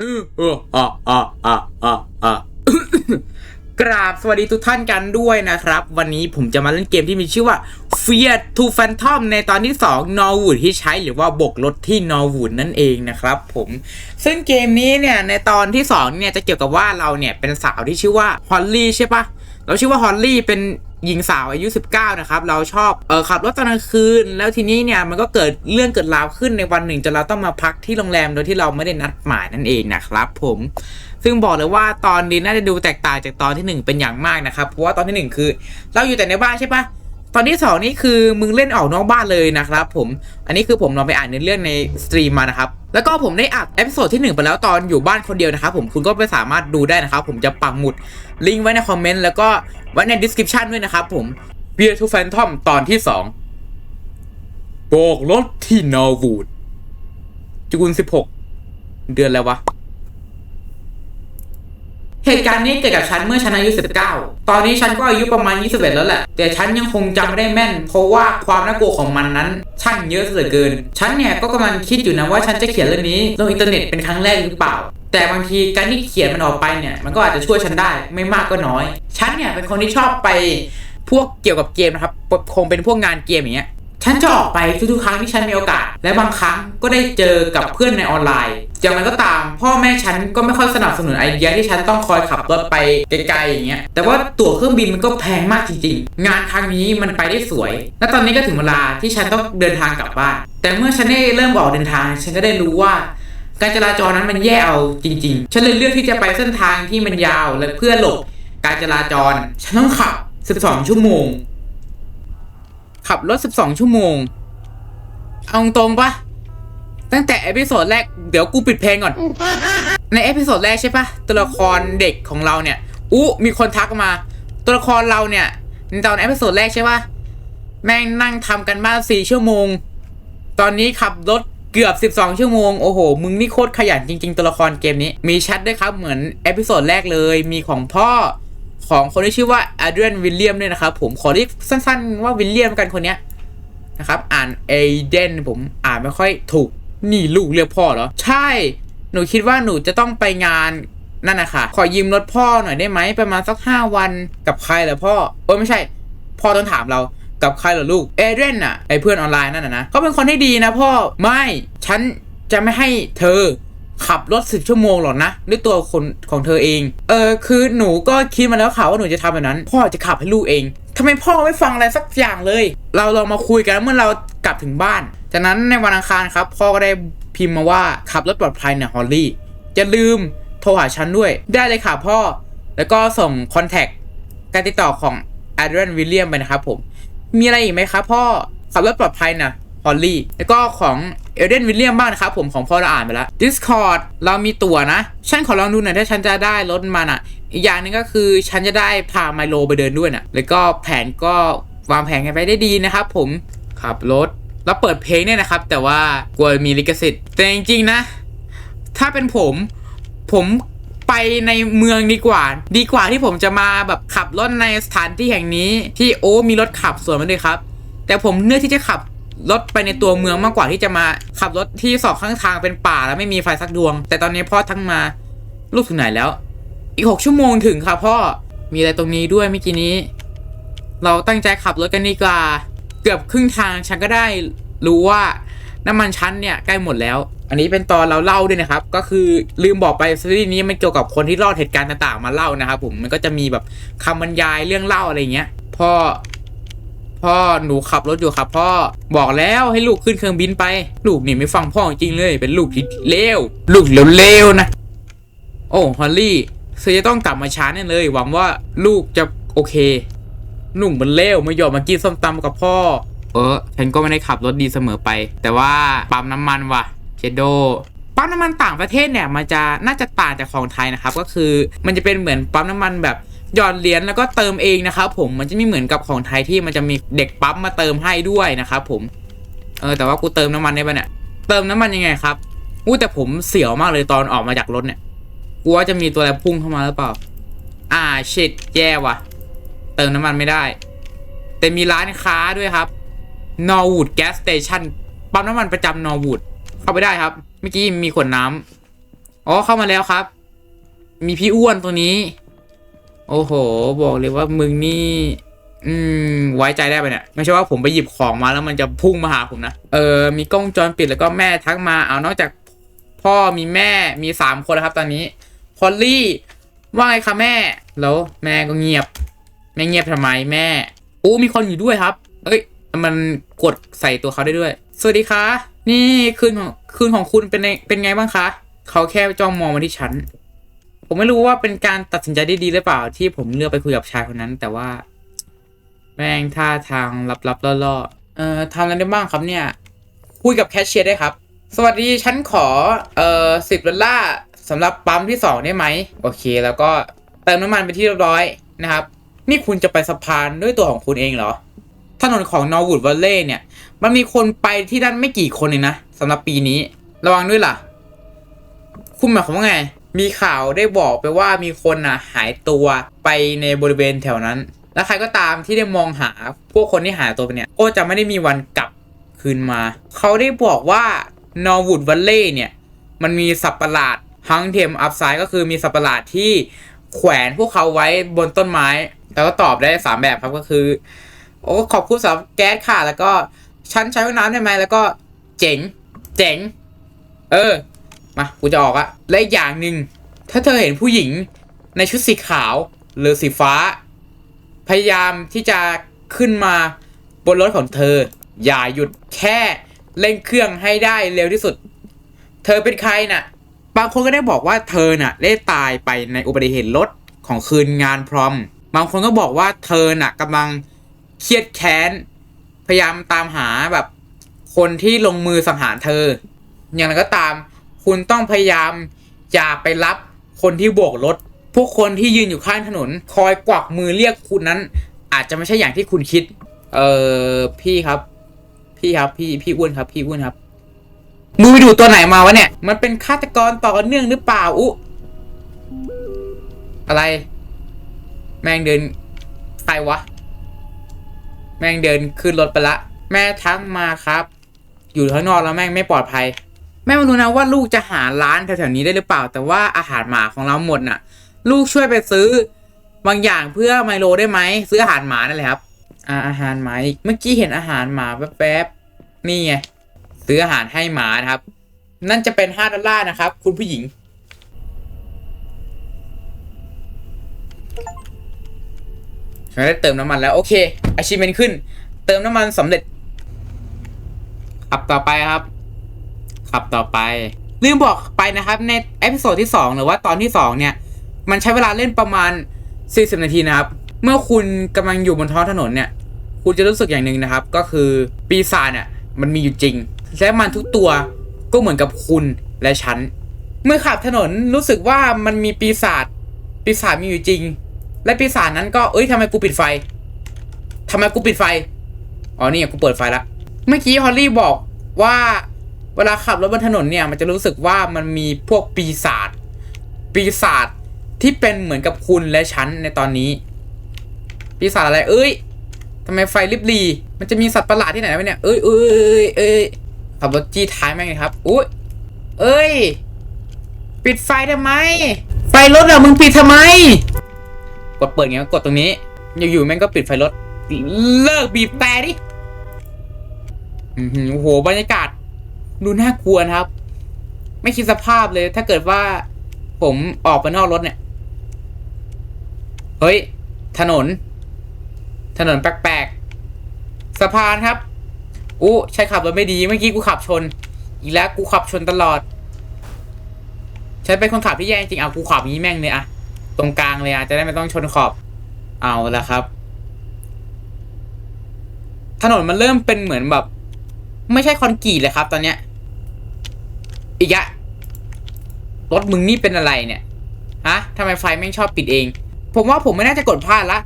อะอะอะอะอะกราบสวัสดีทุกท่านกันด้วยนะครับ วันนี้ผมจะมาเล่นเกมที่มีชื่อว่า Fear to Phantom ในตอนที่ 2 Norwood ที่ใช้หรือว่าบกรถที่ Norwood นั่นเองนะครับผมซึ่งเกมนี้เนี่ยในตอนที่ 2 เนี่ยจะเกี่ยวกับว่าเราเนี่ยเป็นสาวที่ชื่อว่าฮอลลี่ใช่ปะเราชื่อว่าฮอลลี่เป็น หญิงสาวอายุ 19 นะครับ เราชอบเออขับรถตอนกลางคืน แล้วทีนี้เนี่ยมันก็เกิดเรื่องเกิดราวขึ้นในวันหนึ่งจนเราต้องมาพักที่โรงแรมโดยที่เราไม่ได้นัดหมายนั่นเองนะครับผมซึ่งบอกเลยว่าตอนนี้น่าจะดูแตกต่างจากตอนที่หนึ่งเป็นอย่างมากนะครับเพราะว่าตอนที่หนึ่งคือ เราอยู่แต่ในบ้านใช่ปะ ตอนที่สองนี่คือมึงเล่นออกนอกบ้านเลยนะครับผมอันนี้คือผมลองไปอ่านในเรื่องในสตรีมมานะครับแล้วก็ผมได้อัดเอพิโซดที่หนึ่งไปแล้วตอนอยู่บ้านคนเดียวนะครับผมคุณก็ไปสามารถดูได้นะครับผมจะปักหมุดลิงก์ไว้ในคอมเมนต์แล้วก็ไว้ใน description ด้วยนะครับผม Beer to Phantom ตอนที่สองโบกรถที่นอร์วูดจูน16 เดือนแล้ววะ เหตุการณ์นี้เกิดกับฉันเมื่อฉันอายุ 19 ตอนนี้ฉันก็อายุประมาณ 21 แล้วแหละ แต่ฉันยังคงจำไม่ได้แม่น เพราะว่าความน่ากลัวของมันนั้นช่างเยอะเหลือเกิน ฉันเนี่ยก็กำลังคิดอยู่นะว่าฉันจะเขียนเรื่องนี้ลงอินเทอร์เน็ตเป็นครั้งแรกหรือเปล่า แต่บางทีการที่เขียนมันออกไปเนี่ยมันก็อาจจะช่วยฉันได้ไม่มากก็น้อย ฉันเนี่ยเป็นคนที่ชอบไปพวกเกี่ยวกับเกมนะครับคงเป็นพวกงานเกมอย่างเงี้ย ฉันจะออกไปทุกๆครั้งที่ฉันมีโอกาส และบางครั้งก็ได้เจอกับเพื่อนในออนไลน์ อย่างไรก็ตาม พ่อแม่ฉันก็ไม่ค่อยสนับสนุนไอเดียที่ฉันต้องคอยขับรถไปไกลๆอย่างเงี้ย แต่ว่าตั๋วเครื่องบินมันก็แพงมากจริงๆ งานครั้งนี้มันไปได้สวย และตอนนี้ก็ถึงเวลาที่ฉันต้องเดินทางกลับบ้าน แต่เมื่อฉันได้เริ่มออกเดินทาง ฉันก็ได้รู้ว่าการจราจรนั้นมันแย่เอาจริง ๆ ฉันเลยเลือกที่จะไปเส้นทางที่มันยาวและเพื่อหลบการจราจร ฉันต้องขับ 12 ชั่วโมง ขับรถ 12 ชั่วโมง เอาตรงๆปะตั้งแต่เอพิโซดแรกเดี๋ยวกูปิดเพลงก่อน ในเอพิโซดแรกใช่ปะตัวละครเด็กของเราเนี่ยอู้มีคนทักมา ตัวละครเราเนี่ยในตอนเอพิโซดแรกใช่ปะแม่งนั่งทำกันบ้านสี่ชั่วโมง ตอนนี้ขับรถเกือบ 12 ชั่วโมง โอ้โห มึงนี่โคตรขยันจริง ๆ ตัวละครเกมนี้ มีแชทด้วยครับ เหมือนเอพิโซดแรกเลย มีของพ่อ ของคนที่ชื่อว่าอ d ดรียนวิลเลียมด้วยนะครับ ผมขอเรียกสั้นๆว่าวิลเลียมกันคนเนี้ยนะครับอ่านเอเดนผมอ่านไม่ค่อยถูกนี่ลูกเรียกพ่อเหรอ ใช่ หนูคิดว่าหนูจะต้องไปงานนั่นนะคะขอยืมรถพ่อหน่อยได้ไหมประมาณสักห้าวันกับใครเหรอพ่อโอ้ยไม่ใช่ พ่อต้องถามเรากับใครเหรอลูกเอเดนน่ะไอเพื่อนออนไลน์นั่นน่ะนะเขาเป็นคนที่ดีนะพ่อไม่ฉันจะไม่ให้เธอ ขับรถสิบชั่วโมงหรอกนะด้วยตัวคนของเธอเอง เออคือหนูก็คิดมาแล้วค่ะว่าหนูจะทำแบบนั้น พ่อจะขับให้ลูกเองทำไมพ่อไม่ฟังอะไรสักอย่างเลย เราลองมาคุยกันเมื่อเรากลับถึงบ้าน จากนั้นในวันอังคารครับ พ่อก็ได้พิมพ์มาว่าขับรถปลอดภัยเนี่ยฮอลลี่จะลืมโทรหาฉันด้วย ได้เลยค่ะพ่อ แล้วก็ส่งคอนแทคการติดต่อของแอดเรนวิลเลียมไปนะครับผม มีอะไรอีกไหมครับพ่อขับรถปลอดภัยนะ อลลี่แล้วก็ของเอเดนวิลเลียมบ้างนะครับผมของพ่อเราอ่านไปแล้ว Discord เรามีตั๋วนะ ฉันขอลองดูหน่อยถ้าฉันจะได้รถมันอะ อีกอย่างหนึงก็คือฉันจะได้พาไมโลไปเดินด้วยนะแล้วก็แผนก็วางแผนกันไปได้ดีนะครับผมขับรถแล้วเปิดเพลงเนี่ยนะครับ แต่ว่ากลัวมีลิขสิทธิ์แต่จริงๆนะ ถ้าเป็นผมผมไปในเมืองดีกว่า ดีกว่าที่ผมจะมาแบบขับรถในสถานที่แห่งนี้ ที่โอ้มีรถขับสวนมาด้วยครับ แต่ผมเลือกที่จะขับ รถไปในตัวเมืองมากกว่าที่จะมาขับรถที่สองข้างทางเป็นป่าแล้วไม่มีไฟสักดวง แต่ตอนนี้พ่อทั้งมาลูกถึงไหนแล้ว อีกหกชั่วโมงถึงค่ะพ่อมีอะไรตรงนี้ด้วยเมื่อกี้นี้ เราตั้งใจขับรถกันดีกว่า เกือบครึ่งทางฉันก็ได้รู้ว่าน้ำมันชั้นเนี่ยใกล้หมดแล้ว อันนี้เป็นตอนเราเล่าด้วยนะครับ ก็คือลืมบอกไปซีรีส์นี้มันเกี่ยวกับคนที่รอดเหตุการณ์ต่างๆ มาเล่านะครับผมมันก็จะมีแบบคำบรรยายเรื่องเล่าอะไรเงี้ยพ่อ พ่อหนูขับรถอยู่ครับพ่อบอกแล้วให้ลูกขึ้นเครื่องบินไป ลูกนี่ไม่ฟังพ่อจริงเลย เป็นลูกที่เลวลูกเลวๆนะ โอ้ฮอลลี่เธอจะต้องกลับมาช้าแน่เลย หวังว่าลูกจะโอเค หนุ่มมันเลวไม่ยอมมากินส้มตำกับพ่อ เออ ฉันก็ไม่ได้ขับรถดีเสมอไป แต่ว่าปั๊มน้ำมันว่ะเจโดปั๊มน้ำมันต่างประเทศเนี่ยมันจะน่าจะต่างจากของไทยนะครับ ก็คือมันจะเป็นเหมือนปั๊มน้ำมันแบบ หยอดเหรียญแล้วก็เติมเองนะครับผมมันจะไม่เหมือนกับของไทยที่มันจะมีเด็กปั๊มมาเติมให้ด้วยนะครับผมเออแต่ว่ากูเติมน้ำมันได้ปะเนี่ยเติมน้ำมันยังไงครับอู้แต่ผมเสียวมากเลยตอนออกมาจากรถเนี่ยกลัวจะมีตัวอะไรพุ่งเข้ามาหรือเปล่า อ่าชิดแย่ว่ะ เติมน้ำมันไม่ได้ แต่มีร้านค้าด้วยครับ Norwood Gas Station ปั๊มน้ำมันประจำ Norwood เข้าไปได้ครับ เมื่อกี้มีขวดน้ำอ๋อเข้ามาแล้วครับ มีพี่อ้วนตัวนี้ โอ้โห บอกเลยว่ามึงนี่ อืม ไว้ใจได้ไปเนี่ย ไม่ใช่ว่าผมไปหยิบของมาแล้วมันจะพุ่งมาหาผมนะ เออ มีกล้องจรปิดแล้วก็แม่ทักมา เอา นอกจากพ่อมีแม่ มีสามคนแล้วครับตอนนี้ พอลลี่ ว่าไงคะแม่ แล้วแม่ก็เงียบ แม่เงียบทำไมแม่ อู้มีคนอยู่ด้วยครับ เอ้ย มันกดใส่ตัวเขาได้ด้วย สวัสดีคะ นี่คืนของคืนของคุณเป็นเป็นไงบ้างคะ เขาแค่จ้องมองมาที่ฉัน ผมไม่รู้ว่าเป็นการตัดสินใจได้ดีหรือเปล่า ที่ผมเลือกไปคุยกับชายคนนั้น แต่ว่า แม่งท่าทางลับๆล่อๆเอ่อทำอะไรได้บ้างครับเนี่ย คุยกับแคชเชียร์ได้ครับ สวัสดีฉันขอเอ่อสิบดอลลาร์สำหรับปั๊มที่สองได้ไหมโอเค แล้วก็เติมน้ำมันไปที่เรียบร้อยนะครับ นี่คุณจะไปสะพานด้วยตัวของคุณเองเหรอถนนของนอร์วูดวัลเล่เนี่ย มันมีคนไปที่นั่นไม่กี่คนเองนะสำหรับปีนี้ ระวังด้วยล่ะ คุณหมายความว่าไง มีข่าวได้บอกไปว่ามีคนน่ะหายตัวไปในบริเวณแถวนั้น และใครก็ตามที่ได้มองหาพวกคนที่หายตัวไปเนี่ยก็จะไม่ได้มีวันกลับคืนมา เขาได้บอกว่านอร์วูดวัลเล่เนี่ย มันมีสัตว์ประหลาดฮังเทมอัพไซด์ก็คือมีสัตว์ประหลาดที่แขวนพวกเขาไว้บนต้นไม้ แล้วก็ตอบได้สามแบบครับก็คือ โอ้ขอบคุณสำหรับแก๊สค่ะ แล้วก็ฉันใช้ห้องน้ำได้ไหมแล้วก็เจ๋ง เจ๋ง เออ มากูจะออกอะและอีกอย่างหนึ่งถ้าเธอเห็นผู้หญิงในชุดสีขาวหรือสีฟ้า พยายามที่จะขึ้นมาบนรถของเธอ อย่าหยุดแค่เร่งเครื่องให้ได้เร็วที่สุด เธอเป็นใครน่ะ บางคนก็ได้บอกว่าเธอน่ะได้ตายไปในอุบัติเหตุรถของคืนงานพรอม บางคนก็บอกว่าเธอน่ะกำลังเครียดแค้น พยายามตามหาแบบคนที่ลงมือสังหารเธอ อย่างไรก็ตาม คุณต้องพยายามอย่าไปรับคนที่โบกรถ พวกคนที่ยืนอยู่ข้างถนน คอยกวักมือเรียกคุณนั้น อาจจะไม่ใช่อย่างที่คุณคิด เออพี่ครับ พี่ครับ พี่พี่อ้วนครับ พี่อ้วนครับมึงไปดูตัวไหนมาวะเนี่ย มันเป็นฆาตกรต่อเนื่องหรือเปล่าอุอะไร แม่งเดินใครวะ แม่งเดินขึ้นรถไปละ แม่ทักมาครับ อยู่ข้างนอกแล้วแม่งไม่ปลอดภัย แม่ไม่รู้นะว่าลูกจะหาร้านแถวๆนี้ได้หรือเปล่า แต่ว่าอาหารหมาของเราหมดน่ะ ลูกช่วยไปซื้อบางอย่างเพื่อไมโลได้ไหมซื้ออาหารหมานั่นแหละครับอ่าอาหารหมาอีกเมื่อกี้เห็นอาหารหมาแป๊บๆนี่ไงซื้ออาหารให้หมานะครับ นั่นจะเป็นห้าดอลลาร์นะครับ คุณผู้หญิงฉันได้เติมน้ำมันแล้ว โอเคอาชีพเป็นขึ้น เติมน้ำมันสำเร็จขับต่อไปครับ ขับต่อไป ลืมบอกไปนะครับในเอพิโซดที่ 2 หรือว่าตอนที่ 2 เนี่ย มันใช้เวลาเล่นประมาณ 40 นาทีนะครับ เมื่อคุณกำลังอยู่บนท้องถนนเนี่ย คุณจะรู้สึกอย่างหนึ่งนะครับ ก็คือปีศาจเนี่ยมันมีอยู่จริง และมันทุกตัวก็เหมือนกับคุณและฉัน เมื่อขับถนนรู้สึกว่ามันมีปีศาจปีศาจมีอยู่จริง และปีศาจนั้นก็เอ้ยทำไมกูปิดไฟทำไมกูปิดไฟ อ๋อนี่ไงกูเปิดไฟละ เมื่อกี้ฮอลลี่บอกว่า เวลาขับรถบนถนนเนี่ยมันจะรู้สึกว่ามันมีพวกปีศาจปีศาจที่เป็นเหมือนกับคุณและฉันในตอนนี้ ปีศาจอะไร เอ้ยทำไมไฟลิบลีมันจะมีสัตว์ประหลาดที่ไหนวะเนี่ย เอ้ยเอ้ยเอ้ยเอ้ยขับรถจี้ท้ายแม่งเลยครับ อุ้ยเอ้ย ปิดไฟทำไม ไฟรถอะมึงปิดทำไม กดเปิดไงก็กดตรงนี้ อยู่ๆแม่งก็ปิดไฟรถ เลิกบีบแต่ดิโอ้โห บรรยากาศ ดูน่ากลัวนะครับ ไม่คิดสภาพเลย ถ้าเกิดว่าผมออกไปนอกรถเนี่ย เฮ้ย ถนน ถนนแปลกๆสะพานครับอู้ใช่ขับรถไม่ดีเมื่อกี้กูขับชน อีกแล้วกูขับชนตลอดฉันเป็นคนขับที่แย่จริงเอากูขับงี้แม่งเลยอะตรงกลางเลยอะจะได้ไม่ต้องชนขอบเอาละครับ ถนนมันเริ่มเป็นเหมือนแบบ ไม่ใช่คอนกรีตเลยครับ ตอนเนี้ย อีกอะรถมึงนี่เป็นอะไรเนี่ยฮะทำไมไฟแม่งชอบปิดเอง ผมว่าผมไม่น่าจะกดพลาดละ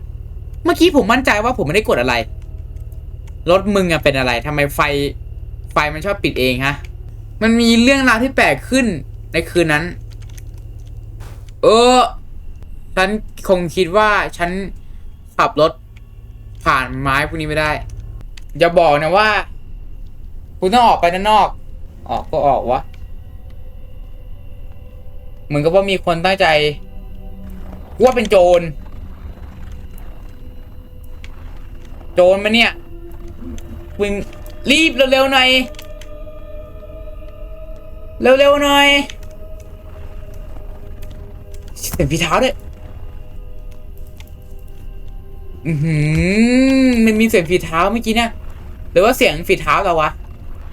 เมื่อกี้ผมมั่นใจว่าผมไม่ได้กดอะไร รถมึงอะเป็นอะไรทำไมไฟ ไฟมันชอบปิดเองฮะ มันมีเรื่องราวที่แปลกขึ้นในคืนนั้น เออ ฉันคงคิดว่าฉันขับรถผ่านไม้พวกนี้ไม่ได้ อย่าบอกนะว่า คุณต้องออกไปด้านนอก ออกก็ออกวะ เหมือนกับว่ามีคนตั้งใจ ว่าเป็นโจร โจรมาเนี่ยวิ่งรีบเร็วๆหน่อย เร็วๆหน่อยเสียงฝีเท้าด้วยอือหือมันมีเสียงฝีเท้าเมื่อกี้เนี่ยหรือว่าเสียงฝีเท้าเราวะ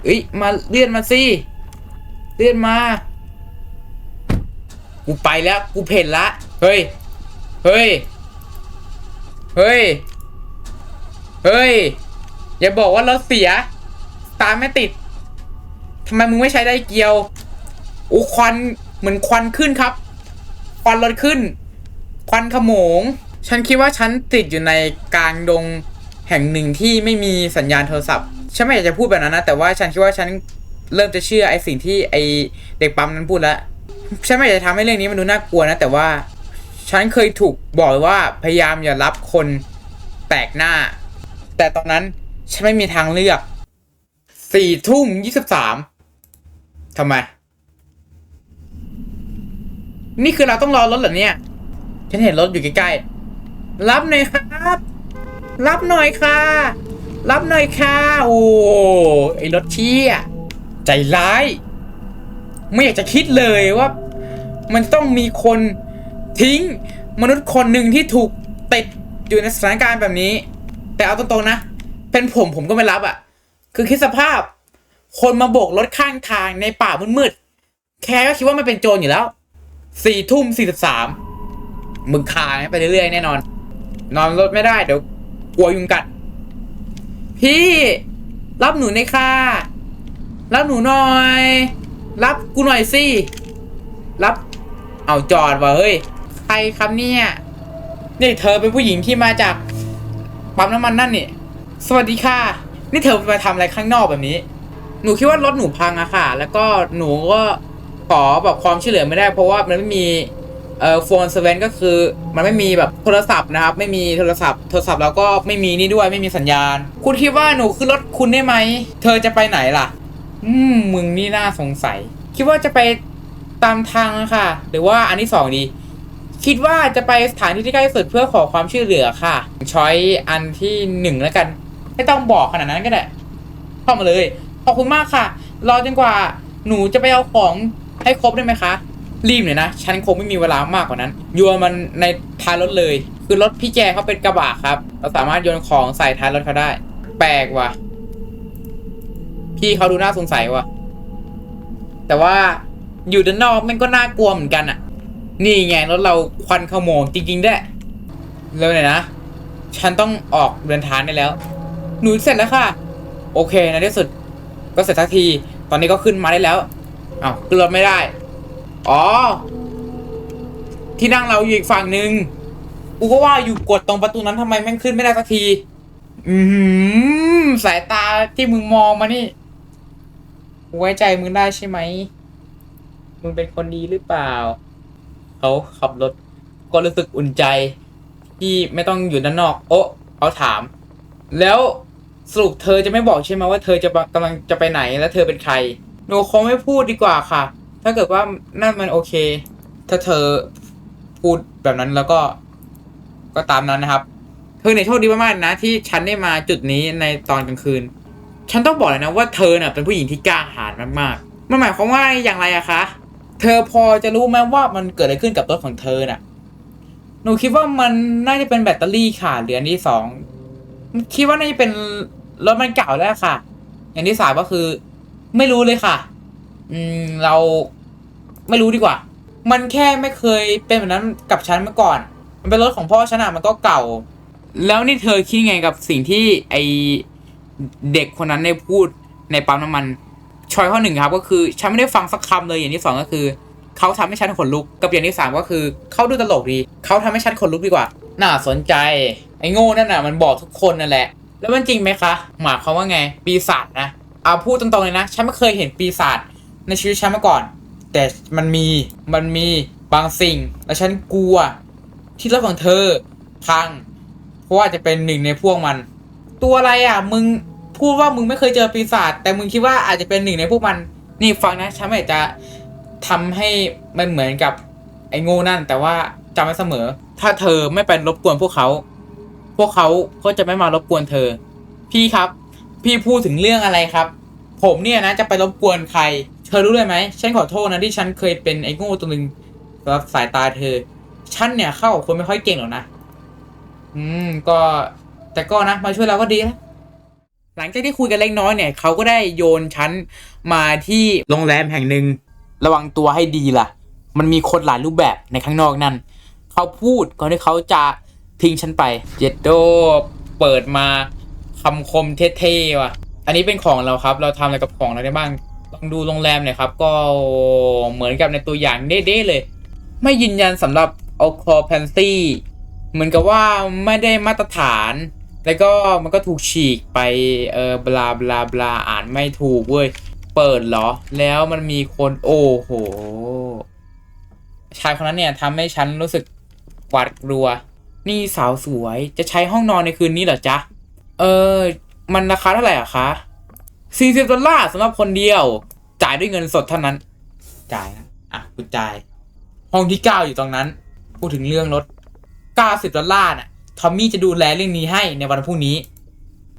เอ้ยมาเลื่อนมาสิเลื่อนมา กูไปแล้วกูเพ่นละ เฮ้ย เฮ้ย เฮ้ย เฮ้ย อย่าบอกว่ารถเสีย ตามไม่ติดทำไมมึงไม่ใช้ได้เกียวอู้ควันเหมือนควันขึ้นครับ ควันรถขึ้น ควันขโมง ฉันคิดว่าฉันติดอยู่ในกลางดงแห่งหนึ่งที่ไม่มีสัญญาณโทรศัพท์ ฉันไม่อยากจะพูดแบบนั้นนะ แต่ว่าฉันคิดว่าฉันเริ่มจะเชื่อไอ้สิ่งที่ไอ้เด็กปั๊มนั้นพูดแล้ว ฉันไม่อยากจะทำให้เรื่องนี้มันดูน่ากลัวนะ แต่ว่า ฉันเคยถูกบอกว้ว่าพยายามอย่ารับคนแปลกหน้า แต่ตอนนั้นฉันไม่มีทางเลือกสี่ทุ่มยี่สิบสามทำไม นี่คือเราต้องรอรถเหรอเนี่ย ฉันเห็นรถอยู่ใกล้ๆ รับหน่อยครับ รับหน่อยค่ะ รับหน่อยค่ะ โอ้ไอรถเชี่ยใจร้าย ไม่อยากจะคิดเลยว่า มันต้องมีคนทิ้งมนุษย์คนหนึ่งที่ถูกติดอยู่ในสถานการณ์แบบนี้ แต่เอาตรงๆนะ เป็นผมผมก็ไม่รับอะ่ะ คือคิดสภาพ คนมาโบกรถข้างทางในป่ามืดๆแค่ก็คิดว่ามันเป็นโจรอยู่แล้วสี่ทุ่มสี่สิบสามมึงคาไปเรื่อยๆแน่นอน นอนรถไม่ได้เดี๋ยวกลัวยุงกัด พี่รับหนูในค่ะรับหนูหน่อย รับกูหน่อยสิ รับ เอาจอดว่ะเฮ้ย ใครครับเนี่ยนี่เธอเป็นผู้หญิงที่มาจากปั๊มน้ำมันนั่นนี่ สวัสดีค่ะ นี่เธอมาทำอะไรข้างนอกแบบนี้ หนูคิดว่ารถหนูพังอะค่ะ แล้วก็หนูก็ขอแบบความช่วยเหลือไม่ได้ เพราะว่ามันไม่มีเอ่อโฟนเซเว่นก็คือมันไม่มีแบบโทรศัพท์นะครับ ไม่มีโทรศัพท์ โทรศัพท์แล้วก็ไม่มีนี่ด้วยไม่มีสัญญาณ คุณคิดว่าหนูขึ้นรถคุณได้ไหม เธอจะไปไหนล่ะ อืมมึงนี่น่าสงสัย คิดว่าจะไปตามทางอะค่ะ หรือว่าอันที่สองดี คิดว่าจะไปสถานที่ที่ใกล้สุดเพื่อขอความช่วยเหลือค่ะช้อยอันที่หนึ่งแล้วกัน ไม่ต้องบอกขนาดนั้นก็ได้เข้ามาเลยขอบคุณมากค่ะ รอจนกว่าหนูจะไปเอาของให้ครบได้ไหมคะ รีบหน่อยนะ ฉันคงไม่มีเวลามากกว่านั้น โยนมันในท้ายรถเลย คือรถพี่แจเขาเป็นกระบะครับ เราสามารถโยนของใส่ท้ายรถเขาได้ แปลกว่ะ พี่เขาดูน่าสงสัยว่ะ แต่ว่าอยู่ด้านนอกมันก็น่ากลัวเหมือนกันอะนี่ไงรถเราควันขโมงจริงๆด้วยเร็วหน่อยนะ ฉันต้องออกเดินทางได้แล้ว หนูเสร็จแล้วค่ะ โอเคในที่สุด ก็เสร็จทักที ตอนนี้ก็ขึ้นมาได้แล้วอ้าวขึ้นรถไม่ได้ อ๋อ ที่นั่งเราอยู่อีกฝั่งหนึ่งกูก็ว่าอยู่กดตรงประตูนั้นทำไมแม่งขึ้นไม่ได้สักที อืมสายตาที่มึงมองมานี่ กูไว้ใจมึงได้ใช่ไหม มึงเป็นคนดีหรือเปล่า เขาขับรถ ก็รู้สึกอุ่นใจ ที่ไม่ต้องอยู่ด้านนอก โอ้เขาถาม แล้วสรุปเธอจะไม่บอกใช่ไหมว่าเธอจะกำลังจะไปไหนและเธอเป็นใคร หนูคงไม่พูดดีกว่าค่ะ ถ้าเกิดว่านั่นมันโอเค ถ้าเธอพูดแบบนั้นแล้วก็ ก็ตามนั้นนะครับ เธอเนี่ยโชคดีมากๆนะ ที่ฉันได้มาจุดนี้ในตอนกลางคืน ฉันต้องบอกเลยนะว่าเธอเน่ะเป็นผู้หญิงที่กล้าหาญมากๆมันหมายความว่าอย่างไรอะคะ เธอพอจะรู้ไหมว่ามันเกิดอะไรขึ้นกับรถของเธอน่ะ หนูคิดว่ามันน่าจะเป็นแบตเตอรี่ขาดหรืออันที่สองคิดว่าน่าจะเป็นรถมันเก่าแล้วค่ะ อย่างที่สามก็คือ ไม่รู้เลยค่ะ อืมเราไม่รู้ดีกว่า มันแค่ไม่เคยเป็นแบบนั้นกับฉันมาก่อน มันเป็นรถของพ่อฉันอะมันก็เก่า แล้วนี่เธอคิดไงกับสิ่งที่ไอ เด็กคนนั้นได้พูดในปั๊มน้ำมันชอยข้อหนึ่งครับก็คือฉันไม่ได้ฟังสักคำเลยอย่างที่สองก็คือเขาทำให้ฉันขนลุกกับอย่างที่สามก็คือเขาดูตลกดีเขาทำให้ฉันขนลุกดีกว่า น่าสนใจ ไอ้โง่นั่นน่ะมันบอกทุกคนนั่นแหละ แล้วมันจริงไหมคะหมายความว่าไง ปีศาจนะเอาพูดตรงๆเลยนะ ฉันไม่เคยเห็นปีศาจในชีวิตฉันมาก่อน แต่มันมีมันมีบางสิ่ง และฉันกลัว ที่รถของเธอพัง เพราะว่าจะเป็นหนึ่งในพวกมัน ตัวอะไรอะมึง พูดว่ามึงไม่เคยเจอปีศาจแต่มึงคิดว่าอาจจะเป็นหนึ่งในพวกมันนี่ฟังนะฉันไม่อยากจะทำให้มันเหมือนกับไอ้โง่นั่น แต่ว่าจำไว้เสมอ ถ้าเธอไม่ไปรบกวนพวกเขา พวกเขาก็จะไม่มารบกวนเธอ พี่ครับ พี่พูดถึงเรื่องอะไรครับ ผมเนี่ยนะจะไปรบกวนใคร เธอรู้เลยไหมฉันขอโทษนะที่ฉันเคยเป็นไอ้โง่ตัวหนึ่งสำหรับสายตาเธอ ฉันเนี่ยเข้าคนไม่ค่อยเก่งหรอกนะ อืมก็แต่ก็นะมาช่วยเราก็ดีนะ หลังจากที่คุยกันเล็กน้อยเนี่ยเขาก็ได้โยนฉันมาที่โรงแรมแห่งหนึ่งระวังตัวให้ดีล่ะ มันมีคนหลายรูปแบบในข้างนอกนั่นเขาพูดก่อนที่เขาจะทิ้งฉันไปเจ็ดโดเปิดมาคำคมเท่ๆว่ะ อันนี้เป็นของเราครับ เราทำอะไรกับของเราได้บ้างลองดูโรงแรมหน่อยครับ ก็เหมือนกับในตัวอย่างเด้ๆเลย ไม่ยืนยันสำหรับ o c u p a n c y เหมือนกับว่าไม่ได้มาตรฐาน แล้วก็มันก็ถูกฉีกไปเออบลาบลาบลาอ่านไม่ถูกเว้ย เปิดเหรอ แล้วมันมีคนโอ้โห ชายคนนั้นเนี่ยทำให้ฉันรู้สึกหวาดกลัว นี่สาวสวยจะใช้ห้องนอนในคืนนี้เหรอจ๊ะ เออ มันราคาเท่าไหร่อะคะ40ดอลลาร์สำหรับคนเดียว จ่ายด้วยเงินสดเท่านั้น จ่ายนะอะคุณจ่าย ห้องที่เก้าอยู่ตรงนั้น พูดถึงเรื่องรถ90ดอลลาร์น่ะ ทอมมี่จะดูแลเรื่องนี้ให้ในวันพรุ่งนี้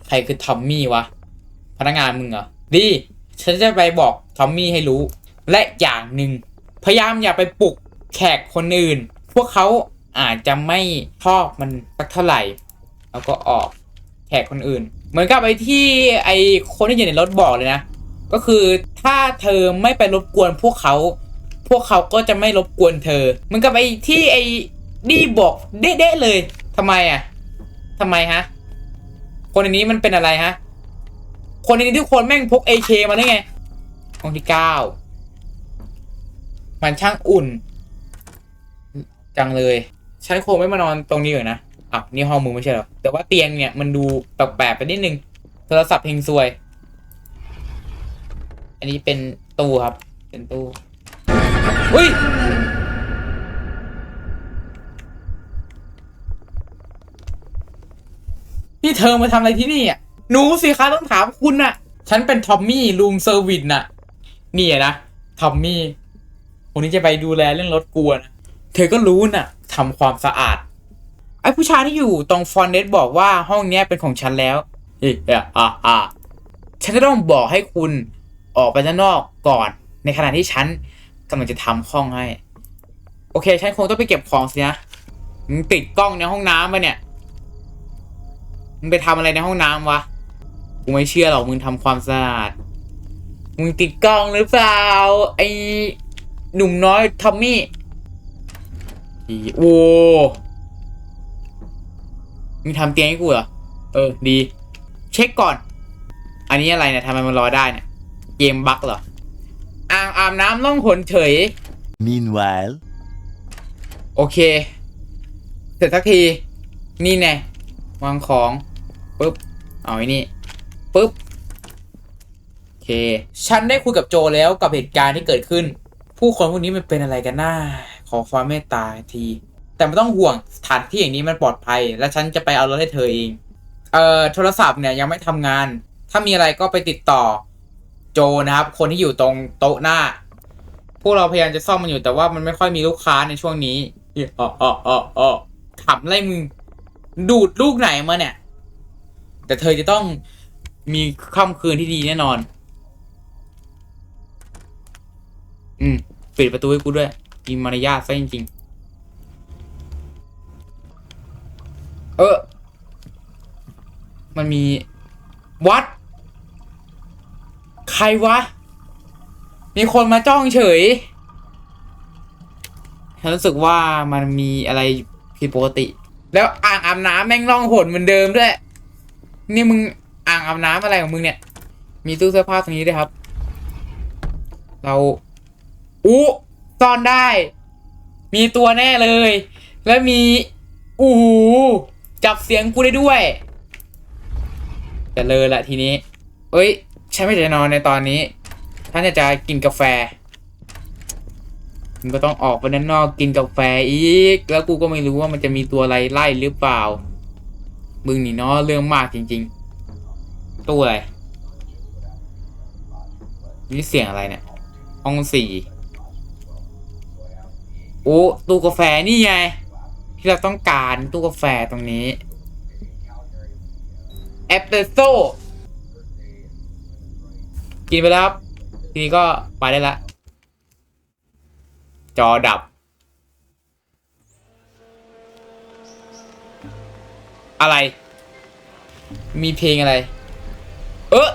ใครคือทอมมี่วะ พนักงานมึงเหรอ ดี ฉันจะไปบอกทอมมี่ให้รู้ และอย่างหนึ่งพยายามอย่าไปปลุกแขกคนอื่น พวกเขาอาจจะไม่ชอบมันสักเท่าไหร่ แล้วก็ออกแขกคนอื่น เหมือนกับไอ้ที่ไอ้คนที่อยู่ในรถบอกเลยนะ ก็คือถ้าเธอไม่ไปรบกวนพวกเขา พวกเขาก็จะไม่รบกวนเธอ เหมือนกับไอ้ที่ไอ้นี่บอกเด๊ะเลยำไมอะทำไมฮะ คนในนี้มันเป็นอะไรฮะ คนในนี้ทุกคนแม่งพก AK มาได้ไงห้องที่เก้ามันช่างอุ่น จังเลยฉันคงไม่มานอนตรงนี้เลยนะอะนี่ห้องมึงไม่ใช่หรอ แต่ว่าเตียงเนี่ยมันดูแปลกๆไปนิดนึง โทรศัพท์เฮงซวย อันนี้เป็นตู้ครับ เป็นตู้อุ้ย พี่เธอมาทำอะไรที่นี่อะหนูสิคะต้องถามคุณน่ะ ฉันเป็นทอมมี่ลุงเซอร์วิสน่ะ นี่อะนะทอมมี่คนนี้จะไปดูแลเรื่องรถกวนเธอก็รู้น่ะทำความสะอาด ไอ้ผู้ชายที่อยู่ตรงฟอนเนสบอกว่าห้องเนี้ยเป็นของฉันแล้วเฮ้ยอะอะอะฉันก็ต้องบอกให้คุณออกไปด้านนอกก่อน ในขณะที่ฉันกำลังจะทำห้องให้ โอเค ฉันคงต้องไปเก็บของสินะมึงติดกล้องในห้องน้ำไปะเนี่ย มึงไปทำอะไรในห้องน้ำวะ กูไม่เชื่อหรอกมึงทำความสะอาด มึงติดกล้องหรือเปล่า ไอ้หนุ่มน้อยทอมมี่อีโว้มึงทำเตียงให้กูเหรอ เออ ดี เช็คก่อน อันนี้อะไรเนี่ยทำไมมันรอได้เนี่ย เกมบั๊กเหรอ อ่างอาบน้ำล่องหนเฉย Meanwhile, โอเค เสร็จสักที นี่แน่วางของ ปุ๊บ เอาไอ้นี่ปุ๊บ โอเค ฉันได้คุยกับโจแล้วกับเหตุการณ์ที่เกิดขึ้น ผู้คนพวกนี้มันเป็นอะไรกันน้า ขอความเมตตาที แต่ไม่ต้องห่วงสถานที่อย่างนี้มันปลอดภัย และฉันจะไปเอารถให้เธอเอง เอ่อ โทรศัพท์เนี่ยยังไม่ทำงาน ถ้ามีอะไรก็ไปติดต่อ โจนะครับ คนที่อยู่ตรงโต๊ะหน้า พวกเราพยายามจะซ่อมมันอยู่แต่ว่ามันไม่ค่อยมีลูกค้าในช่วงนี้อ๋ออ๋ออ๋ออ๋อขำอะไรมึง ดูดลูกไหนมาเนี่ย แต่เธอจะต้องมีค่ำคืนที่ดีแน่นอน อืมปิดประตูให้กูด้วยมีมารยาทซะจริงๆ เออ มันมีวัด ใครวะ มีคนมาจ้องเฉยฉันรู้สึกว่ามันมีอะไรผิดปกติ แล้วอ่างอาบน้ำแม่งล่องหนเหมือนเดิมด้วย นี่มึงอ่างอาบน้ำอะไรของมึงเนี่ย มีตู้เสื้อผ้าตรงนี้ด้วยครับ เราอู้ซ่อนได้ มีตัวแน่เลย แล้วมีอู้หูจับเสียงกูได้ด้วยจะเลยละทีนี้ เอ้ยฉันไม่จะนอนในตอนนี้ท่านจะกินกาแฟมึงก็ต้องออกไปด้านนอกกินกาแฟอีก แล้วกูก็ไม่รู้ว่ามันจะมีตัวอะไรไล่หรือเปล่า มึงนี่เนาะเรื่องมากจริง ๆ ตู้อะไร นี่เสียงอะไรเนี่ยห้องสี่โอ้ตู้กาแฟนี่ไง ที่เราต้องการตู้กาแฟตรงนี้เอสเปรโซกินไปแล้วครับ ทีนี้ก็ไปได้ละ จอดับ อะไร มีเพลงอะไร เออ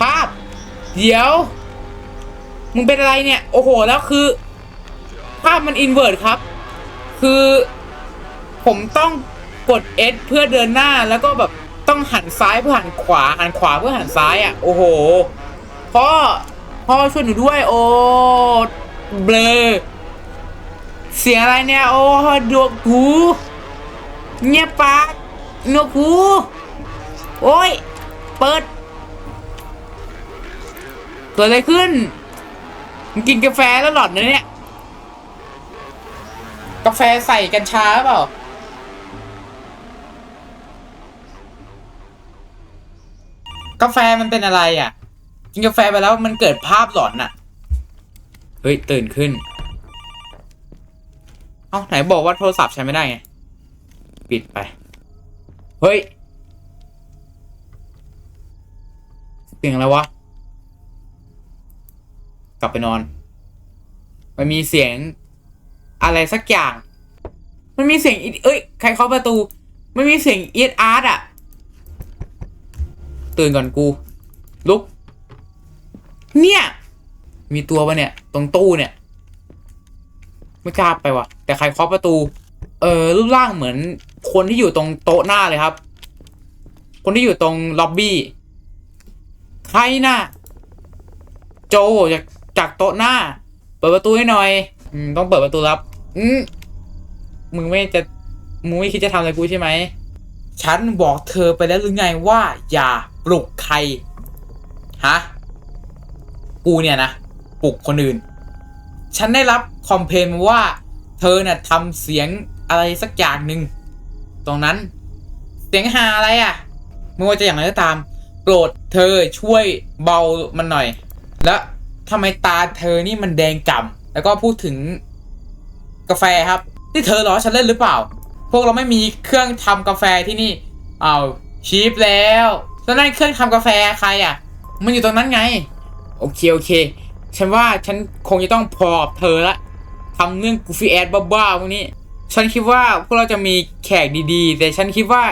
ภาพ เดี๋ยว มึงเป็นอะไรเนี่ย โอ้โห แล้วคือ ภาพมันอินเวอร์ตครับ คือผมต้องกด S เพื่อเดินหน้าแล้วก็แบบต้องหันซ้ายเพื่อหันขวา หันขวาเพื่อหันซ้ายอะ โอ้โห พ่อ พ่อช่วยหนูด้วย โอ้ เบลอ เสียงอะไรเนี่ย โอ้ดวกู เงียบปากหนวกหูโอ้ย เปิดเกิดอะไรขึ้นมึงกินกาแฟแล้วหลอดนะเนี่ย กาแฟใส่กัญชาหรือเปล่า กาแฟมันเป็นอะไรอะ กินกาแฟไปแล้วมันเกิดภาพหลอนอะ เฮ้ย ตื่นขึ้น เอ้าไหนบอกว่าโทรศัพท์ใช้ไม่ได้ไง ปิดไป เฮ้ยเสียงอะไรวะ กลับไปนอน มันมีเสียงอะไรสักอย่าง มันมีเสียงเอ้ย ใครเคาะประตู มันมีเสียงเอียดอาร์ตอะตื่นก่อนกู ลุก เนี่ย มีตัวปะเนี่ย ตรงตู้เนี่ย ไม่กล้าไปว่ะ แต่ใครเคาะประตู เออรูปร่างเหมือน คนที่อยู่ตรงโต๊ะหน้าเลยครับ คนที่อยู่ตรงล็อบบี้ใครน่ะโจจากจากโต๊ะหน้า เปิดประตูให้หน่อยอืมต้องเปิดประตูรับอืมมึงไม่จะมึงไม่คิดจะทำอะไรกูใช่ไหมฉันบอกเธอไปแล้วหรือไงว่า อย่าปลุกใครฮะกูเนี่ยนะปลุกคนอื่น ฉันได้รับคอมเพลนมาว่า เธอน่ะทำเสียงอะไรสักอย่างหนึ่ง ตรงนั้น เสียงหาอะไรอะ่ะไม่ว่าจะอย่างไรก็ตาม โปรดเธอช่วยเบามันหน่อย แล้วทำไมตาเธอนี่มันแดงก่ำแล้วก็พูดถึงกาแฟครับที่เธอล้อฉันเล่นหรือเปล่า พวกเราไม่มีเครื่องทำกาแฟที่นี่อ้าวชีพแล้วแล้วนั่นเครื่องทำกาแฟใครอะ มันอยู่ตรงนั้นไง โอเคโอเค ฉันว่าฉันคงจะต้องพอบเธอละทำเรื่องกูฟีแอดบ้าๆพวกนี้ ฉันคิดว่าพวกเราจะมีแขกดีๆ แต่ฉันคิดว่า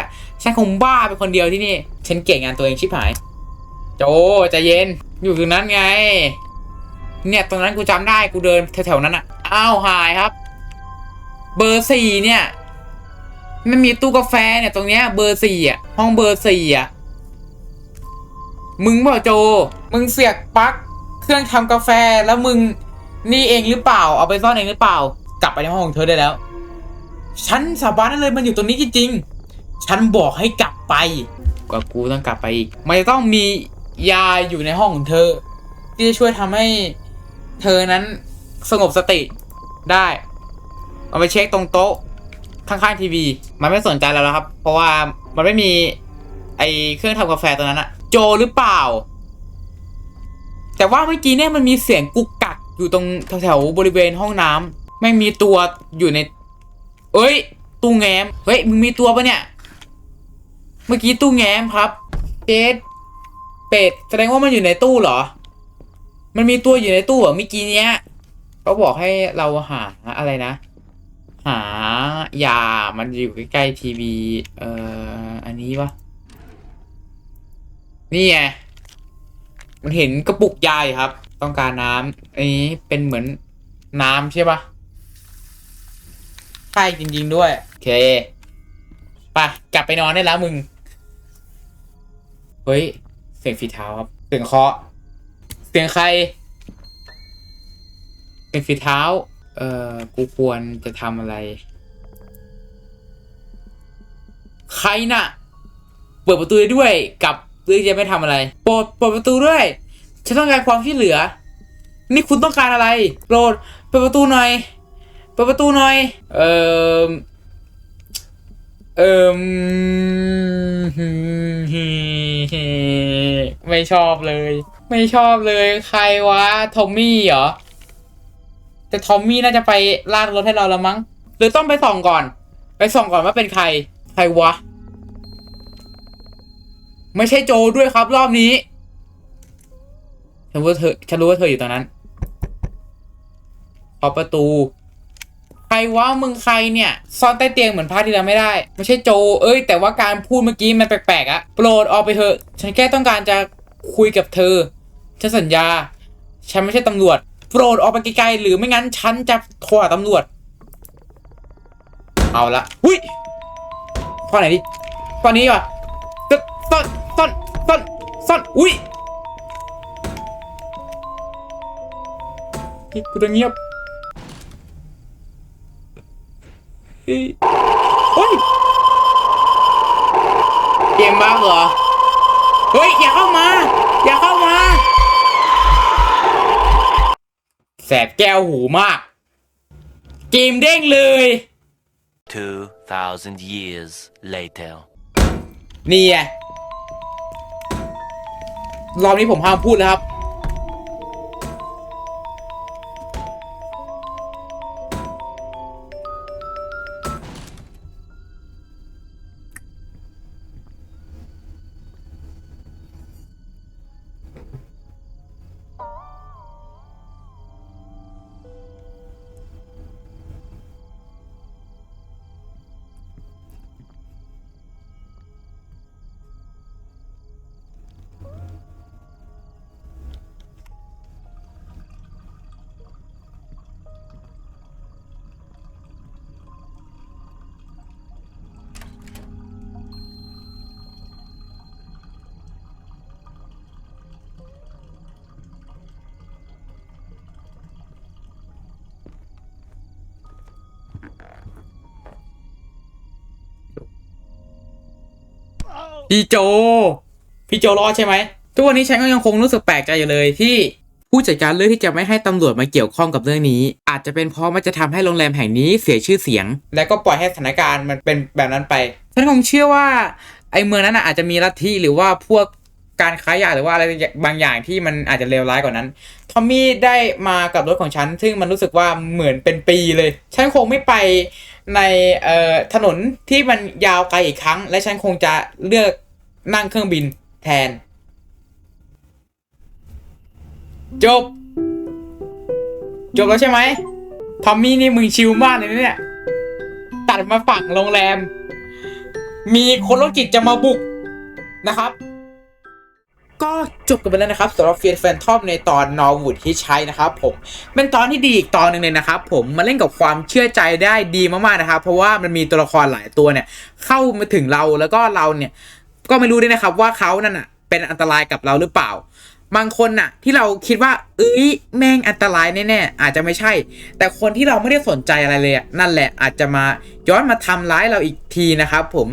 ฉันคงบ้าเป็นคนเดียวที่นี่ ฉันเก่งงานตัวเองชิบหาย โจใจเย็น อยู่ตรงนั้นไง เนี่ยตรงนั้นกูจำได้กูเดินแถวๆนั้นอะอ้าวหายครับ เบอร์สี่เนี่ยมันมีตู้กาแฟเนี่ยตรงเนี้ยเบอร์สี่อะห้องเบอร์สี่อะมึงเปล่าโจ มึงเสียบปลั๊กเครื่องทำกาแฟแล้วมึงนี่เองหรือเปล่า เอาไปซ่อนเองหรือเปล่า กลับไปในห้องของเธอได้แล้ว ฉันสาบานได้เลยมันอยู่ตรงนี้จริงๆ ฉันบอกให้กลับไปก็กูต้องกลับไปอีก มันจะต้องมียาอยู่ในห้องของเธอ ที่จะช่วยทำให้เธอนั้นสงบสติได้ เอาไปเช็คตรงโต๊ะข้างๆทีวี มันไม่สนใจแล้วครับ เพราะว่ามันไม่มีไอเครื่องทำกาแฟตัวนั้นอะโจหรือเปล่า แต่ว่าเมื่อกี้เนี่ยมันมีเสียงกุกกักอยู่ตรงแถวๆบริเวณห้องน้ำไม่มีตัวอยู่ใน เอ้ย ตู้แง้ม เฮ้ย มึงมีตัวปะเนี่ย เมื่อกี้ตู้แง้มครับ เจดเป็ด แสดงว่ามันอยู่ในตู้เหรอ มันมีตัวอยู่ในตู้เหรอเมื่อกี้เนี้ยเขาบอกให้เราหาอะไรนะ หายา มันอยู่ใกล้ๆทีวี เอ่อ อันนี้ปะนี่ไง มันเห็นกระปุกยาอยู่ครับ ต้องการน้ำอันนี้เป็นเหมือนน้ำใช่ปะ ใช่จริง ๆ ด้วย โอเคไปกลับไปนอนได้แล้วมึง เฮ้ย เสียงฝีเท้าครับ เสียงเคาะ เสียงใคร เสียงฝีเท้า เอ่อ กูควรจะทำอะไร ใครน่ะ เปิดประตูได้ด้วยกับหรือจะไม่ทำอะไร โปรดเปิดประตูด้วย ฉันต้องการความช่วยเหลือ นี่คุณต้องการอะไร โปรดเปิดประตูหน่อย เปิดประตูหน่อย เอ่อเอ่มไม่ชอบเลย ไม่ชอบเลยใครวะ ทอมมี่เหรอ แต่ทอมมี่น่าจะไปลากรถให้เราแล้วมั้ง หรือต้องไปส่องก่อน ไปส่องก่อนว่าเป็นใคร ใครวะ ไม่ใช่โจด้วยครับรอบนี้ ฉันรู้ว่าเธอ ฉันรู้ว่าเธออยู่ตรงนั้นขอประตู ใครวะมึงใครเนี่ย ซ่อนใต้เตียงเหมือนพาร์ทที่แล้วไม่ได้ ไม่ใช่โจ เอ้ย แต่ว่าการพูดเมื่อกี้มันแปลกๆอะโปรดออกไปเถอะ ฉันแค่ต้องการจะคุยกับเธอ ฉันสัญญา ฉันไม่ใช่ตำรวจ โปรดออกไปไกลๆหรือไม่งั้นฉันจะโทรหาตำรวจ เอาละหุ้ยข้อไหนดิข้อนี้ว่ะซ่อนซ่อนซ่อนซ่อนอุ้ยเฮ้ยกูจะเงียบ เฮ้ยเฮ้ยเกมบ้าเหรอ เฮ้ย อย่าเข้ามา อย่าเข้ามา แสบแก้วหูมาก เกมเด้งเลย 2,000 years later. นี่ไงรอบนี้ผมห้ามพูดแล้วครับ พี่โจ พี่โจรอดใช่ไหม ทุกวันนี้ฉันก็ยังคงรู้สึกแปลกใจอยู่เลยที่ผู้จัดการเลือกที่จะไม่ให้ตำรวจมาเกี่ยวข้องกับเรื่องนี้ อาจจะเป็นเพราะมันจะทำให้โรงแรมแห่งนี้เสียชื่อเสียง และก็ปล่อยให้สถานการณ์มันเป็นแบบนั้นไปฉันคงเชื่อว่าไอ้เมืองนั้นนะอาจจะมีลัทธิหรือว่าพวกการค้ายาหรือว่าอะไรบางอย่างที่มันอาจจะเลวร้ายกว่านั้น ทอมมี่ได้มากับรถของฉัน ซึ่งมันรู้สึกว่าเหมือนเป็นปีเลย ฉันคงไม่ไป ในเอ่อถนนที่มันยาวไกลอีกครั้ง และฉันคงจะเลือกนั่งเครื่องบินแทน จบ จบแล้วใช่ไหมทอมมี่นี่มึงชิลมากเลยนะเนี่ย ตัดมาฝั่งโรงแรม มีคนโรคจิตจะมาบุกนะครับ ก็จบกันไปแล้วนะครับสำหรับเฟียนแฟนทอมในตอนนอร์วูดที่ใช้นะครับผมเป็นตอนที่ดีอีกตอนหนึ่งเลยนะครับผมมาเล่นกับความเชื่อใจได้ดีมากๆนะครับเพราะว่ามันมีตัวละครหลายตัวเนี่ยเข้ามาถึงเราแล้วก็เราเนี่ยก็ไม่รู้ด้วยนะครับว่าเขานั่นน่ะเป็นอันตรายกับเราหรือเปล่า บางคนน่ะที่เราคิดว่าเอ้ยแม่งอันตรายแน่ๆอาจจะไม่ใช่ แต่คนที่เราไม่ได้สนใจอะไรเลยนั่นแหละอาจจะมาย้อนมาทำร้ายเราอีกทีนะครับผม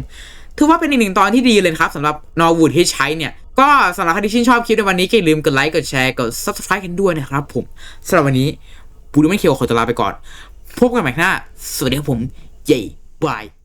ถือว่าเป็นอีกหนึ่งตอนที่ดีเลยครับสำหรับนอร์วูดที่ใช้เนี่ย ก็สำหรับใครที่ชื่นชอบคลิปในวันนี้ก็อย่าลืมกดไลค์กดแชร์กด subscribe กันด้วยนะครับผมสำหรับวันนี้ปูดูไม่เคียวขอตัวลาไปก่อน พบกันใหม่ข้งหน้า สวัสดีครับผม เย่บาย